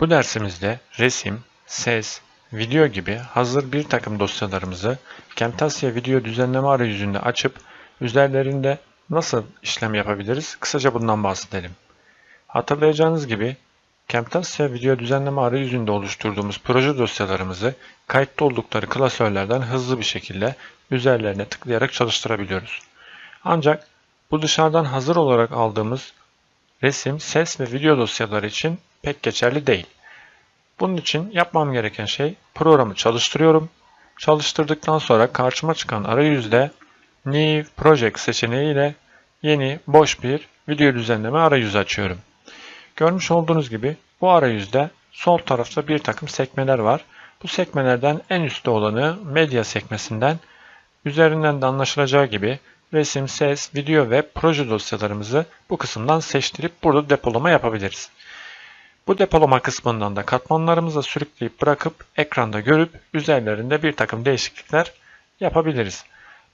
Bu dersimizde resim, ses, video gibi hazır bir takım dosyalarımızı Camtasia video düzenleme arayüzünde açıp üzerlerinde nasıl işlem yapabiliriz? Kısaca bundan bahsedelim. Hatırlayacağınız gibi Camtasia video düzenleme arayüzünde oluşturduğumuz proje dosyalarımızı kayıtlı oldukları klasörlerden hızlı bir şekilde üzerlerine tıklayarak çalıştırabiliyoruz. Ancak bu dışarıdan hazır olarak aldığımız resim, ses ve video dosyaları için pek geçerli değil. Bunun için yapmam gereken şey programı çalıştırıyorum. Çalıştırdıktan sonra karşıma çıkan arayüzde New Project seçeneği ile yeni boş bir video düzenleme arayüzü açıyorum. Görmüş olduğunuz gibi bu arayüzde sol tarafta bir takım sekmeler var. Bu sekmelerden en üstte olanı medya sekmesinden üzerinden de anlaşılacağı gibi resim, ses, video ve proje dosyalarımızı bu kısımdan seçtirip burada depolama yapabiliriz. Bu depolama kısmından da katmanlarımıza sürükleyip bırakıp ekranda görüp üzerlerinde bir takım değişiklikler yapabiliriz.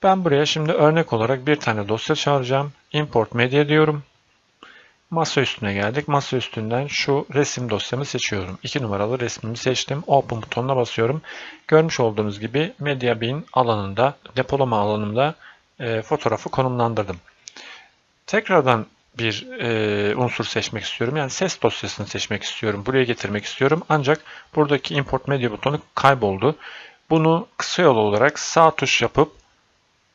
Ben buraya şimdi örnek olarak bir tane dosya çağıracağım. Import media diyorum. Masa üstüne geldik. Masa üstünden şu resim dosyamı seçiyorum. 2 numaralı resmimi seçtim. Open butonuna basıyorum. Görmüş olduğunuz gibi Media Bin alanında, depolama alanımda e, fotoğrafı konumlandırdım. Tekrardan bir e, unsur seçmek istiyorum. Yani ses dosyasını seçmek istiyorum. Buraya getirmek istiyorum. Ancak buradaki import media butonu kayboldu. Bunu kısa yol olarak sağ tuş yapıp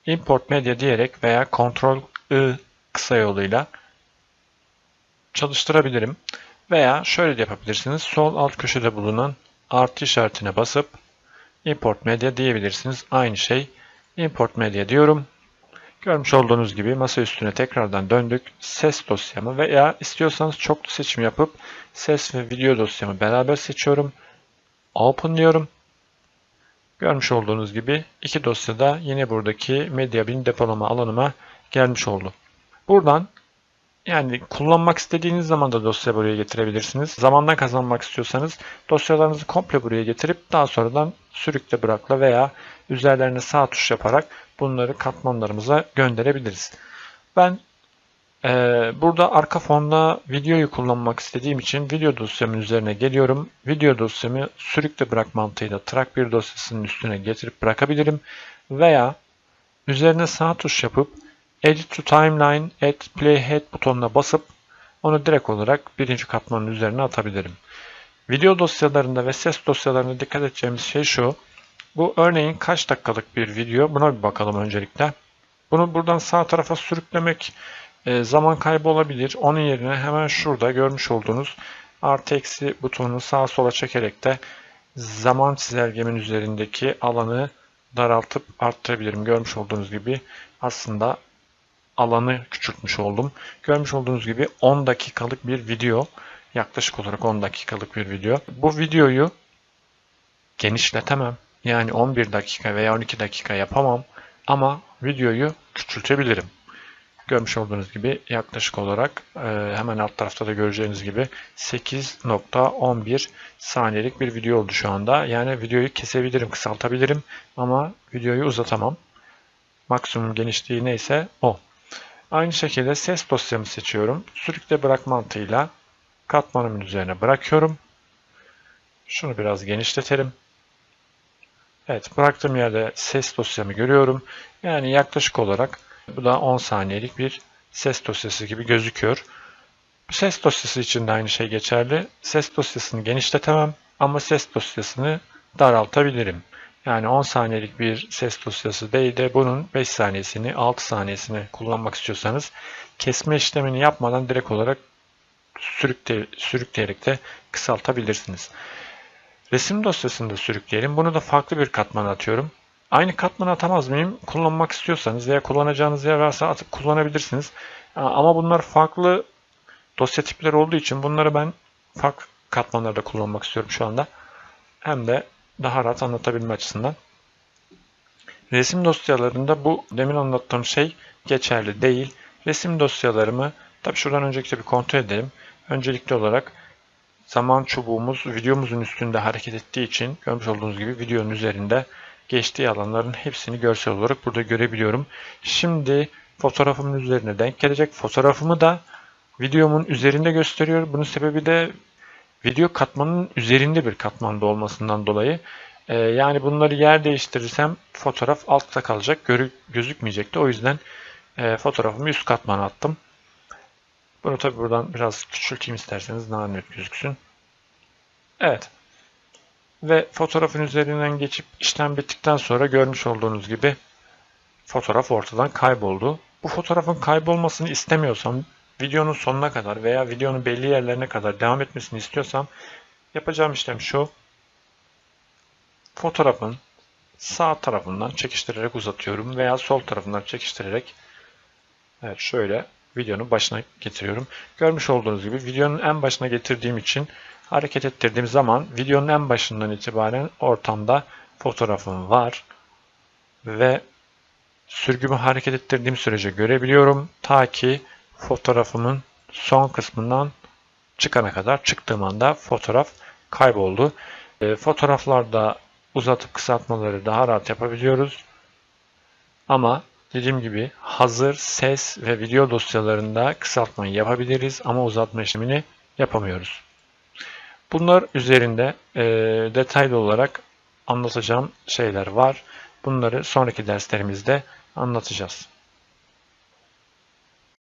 import media diyerek veya Ctrl I kısa yoluyla çalıştırabilirim. Veya şöyle de yapabilirsiniz. Sol alt köşede bulunan artı işaretine basıp import media diyebilirsiniz. Aynı şey import media diyorum. Görmüş olduğunuz gibi masa üstüne tekrardan döndük. Ses dosyamı veya istiyorsanız çoklu seçim yapıp ses ve video dosyamı beraber seçiyorum. Open diyorum. Görmüş olduğunuz gibi iki dosyada yine buradaki MediaBin depolama alanıma gelmiş oldu. Buradan yani kullanmak istediğiniz zaman da dosya buraya getirebilirsiniz. Zamandan kazanmak istiyorsanız dosyalarınızı komple buraya getirip daha sonradan sürükle bırakla veya üzerlerine sağ tuş yaparak bunları katmanlarımıza gönderebiliriz. Ben e, burada arka fonda videoyu kullanmak istediğim için video dosyamın üzerine geliyorum. Video dosyamı sürükle bırak mantığıyla track bir dosyasının üstüne getirip bırakabilirim. Veya üzerine sağ tuş yapıp Edit to Timeline, Add Playhead butonuna basıp onu direkt olarak birinci katmanın üzerine atabilirim. Video dosyalarında ve ses dosyalarında dikkat edeceğimiz şey şu. Bu örneğin kaç dakikalık bir video? Buna bir bakalım öncelikle. Bunu buradan sağ tarafa sürüklemek e, zaman kaybı olabilir. Onun yerine hemen şurada görmüş olduğunuz artı eksi butonunu sağa sola çekerek de zaman çizelgemin üzerindeki alanı daraltıp arttırabilirim. Görmüş olduğunuz gibi aslında alanı küçültmüş oldum. Görmüş olduğunuz gibi 10 dakikalık bir video. Yaklaşık olarak 10 dakikalık bir video. Bu videoyu genişletemem. Yani 11 dakika veya 12 dakika yapamam. Ama videoyu küçültebilirim. Görmüş olduğunuz gibi yaklaşık olarak e, hemen alt tarafta da göreceğiniz gibi 8.11 saniyelik bir video oldu şu anda. Yani videoyu kesebilirim, kısaltabilirim ama videoyu uzatamam. Maksimum genişliği neyse o. Aynı şekilde ses dosyamı seçiyorum. Sürükle bırak mantığıyla katmanımın üzerine bırakıyorum. Şunu biraz genişletelim. Evet bıraktığım yerde ses dosyamı görüyorum. Yani yaklaşık olarak bu da 10 saniyelik bir ses dosyası gibi gözüküyor. Bu ses dosyası için de aynı şey geçerli. Ses dosyasını genişletemem ama ses dosyasını daraltabilirim. Yani 10 saniyelik bir ses dosyası değil de bunun 5 saniyesini, 6 saniyesini kullanmak istiyorsanız kesme işlemini yapmadan direkt olarak sürükle, sürükleyerek de kısaltabilirsiniz. Resim dosyasını da sürükleyelim. Bunu da farklı bir katman atıyorum. Aynı katmanı atamaz mıyım? Kullanmak istiyorsanız veya kullanacağınız yer varsa atıp kullanabilirsiniz. Ama bunlar farklı dosya tipleri olduğu için bunları ben farklı katmanlarda kullanmak istiyorum şu anda. Hem de daha rahat anlatabilme açısından. Resim dosyalarında bu demin anlattığım şey geçerli değil. Resim dosyalarımı tabi şuradan öncelikle bir kontrol edelim. Öncelikli olarak zaman çubuğumuz videomuzun üstünde hareket ettiği için görmüş olduğunuz gibi videonun üzerinde geçtiği alanların hepsini görsel olarak burada görebiliyorum. Şimdi fotoğrafımın üzerine denk gelecek. Fotoğrafımı da videomun üzerinde gösteriyor. Bunun sebebi de video katmanın üzerinde bir katmanda olmasından dolayı e, yani bunları yer değiştirirsem fotoğraf altta kalacak, görü, gözükmeyecekti. O yüzden e, fotoğrafımı üst katmana attım. Bunu tabi buradan biraz küçülteyim isterseniz daha net gözüksün. Evet. Ve fotoğrafın üzerinden geçip işlem bittikten sonra görmüş olduğunuz gibi fotoğraf ortadan kayboldu. Bu fotoğrafın kaybolmasını istemiyorsam videonun sonuna kadar veya videonun belli yerlerine kadar devam etmesini istiyorsam yapacağım işlem şu. Fotoğrafın sağ tarafından çekiştirerek uzatıyorum veya sol tarafından çekiştirerek evet şöyle videonun başına getiriyorum. Görmüş olduğunuz gibi videonun en başına getirdiğim için hareket ettirdiğim zaman videonun en başından itibaren ortamda fotoğrafım var ve sürgümü hareket ettirdiğim sürece görebiliyorum. Ta ki fotoğrafımın son kısmından çıkana kadar çıktığım anda fotoğraf kayboldu. E, fotoğraflarda uzatıp kısaltmaları daha rahat yapabiliyoruz. Ama dediğim gibi hazır ses ve video dosyalarında kısaltmayı yapabiliriz ama uzatma işlemini yapamıyoruz. Bunlar üzerinde e, detaylı olarak anlatacağım şeyler var. Bunları sonraki derslerimizde anlatacağız.